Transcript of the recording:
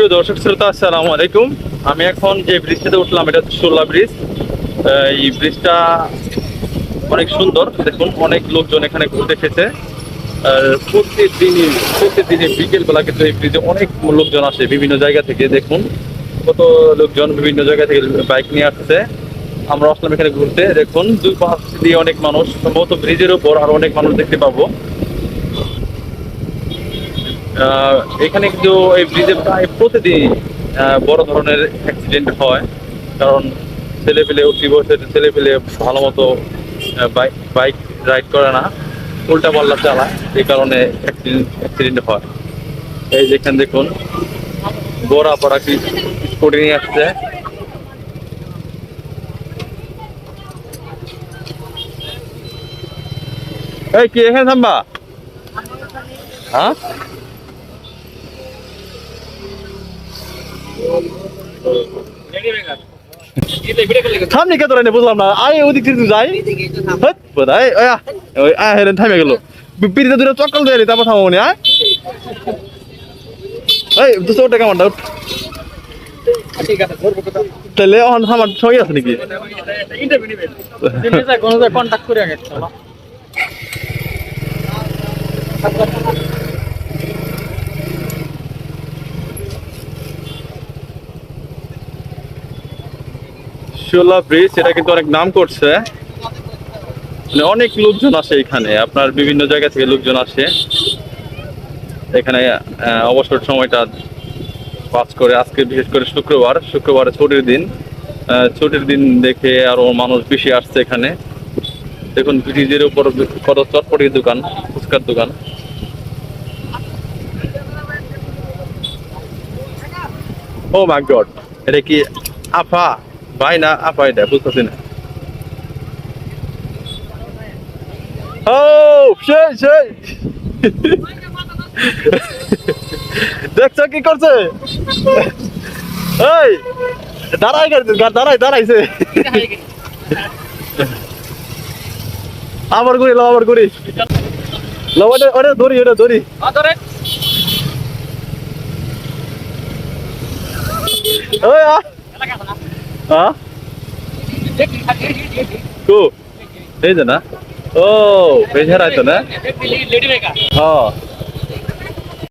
প্রিয় দর্শক শ্রোতা, আসসালামু আলাইকুম। আমি এখন যে ব্রিজটাতে উঠলাম, এটা হচ্ছে সোলা ব্রিজ। এই ব্রিজটা অনেক সুন্দর। দেখুন, অনেক লোকজন এখানে ঘুরতে এসেছে। আর প্রতিদিনই প্রতিদিনই বিকেল বেলা কিন্তু এই ব্রিজে অনেক লোকজন আসে বিভিন্ন জায়গা থেকে। দেখুন, কত লোকজন বিভিন্ন জায়গা থেকে বাইক নিয়ে আসছে। আমরা আসলাম এখানে ঘুরতে। দেখুন, দুই পাশ দিয়ে অনেক মানুষ। সম্ভবত ব্রিজের উপর আরও অনেক মানুষ দেখতে পাবো। এখানে কিন্তু এই ব্রিজে প্রায় প্রতিদিন বড় ধরনের অ্যাক্সিডেন্ট হয়। কারণ ছেলে পেলে উঠি বয়সের ছেলে পেলে ভালো মতো বাইক বাইক রাইড করে না। উল্টা পাল্লা চালায়, এই কারণে অ্যাক্সিডেন্ট হয়। এই যেখানে দেখুন বড়া পড়া কি স্কুটি নিয়ে আসছে। এই কি এখানে থামবা? হ্যাঁ? থামনি কে তোরা বুঝলাম না। আয় ওদিক থেকে যাই। হট বোধহয় ওই আ ওই আ হেরেন থামে গেল। পিড়িতে দুটো চক্কল দেয় তারপর থামো নি আয়। এই দুশো টাকা মানটা তাহলে অহন থামার সময় আছে নাকি? কন্ট্যাক্ট করে আগে শোলা ব্রিজ, এটা কিন্তু অনেক নাম করছে। মানে অনেক লোকজন আসে এখানে, আপনার বিভিন্ন জায়গা থেকে লোকজন আসে। এখানে অবসর সময়টা পাস করে, আজকে বিশেষ করে শুক্রবার শুক্রবার ছুটির দিন। ছুটির দিন দেখে আরও মানুষ বেশি আসছে এখানে। দেখুন, ব্রিজের উপর কত চটপটির দোকান, ফুচকার দোকান। ও মাই গড এটা কি আফা? ভাই না, আপা এটা দেখছ কি করছে? এই, দাঁড়াই গেছে দাঁড়াই, দাঁড়াইছে। আবার করি আবার করি ওটা ওটা ধরি ওটা ধরি। ওই আ হ্যাঁ কো এই যে না ও বেঝার আইতো না লেডি মেকা হ্যাঁ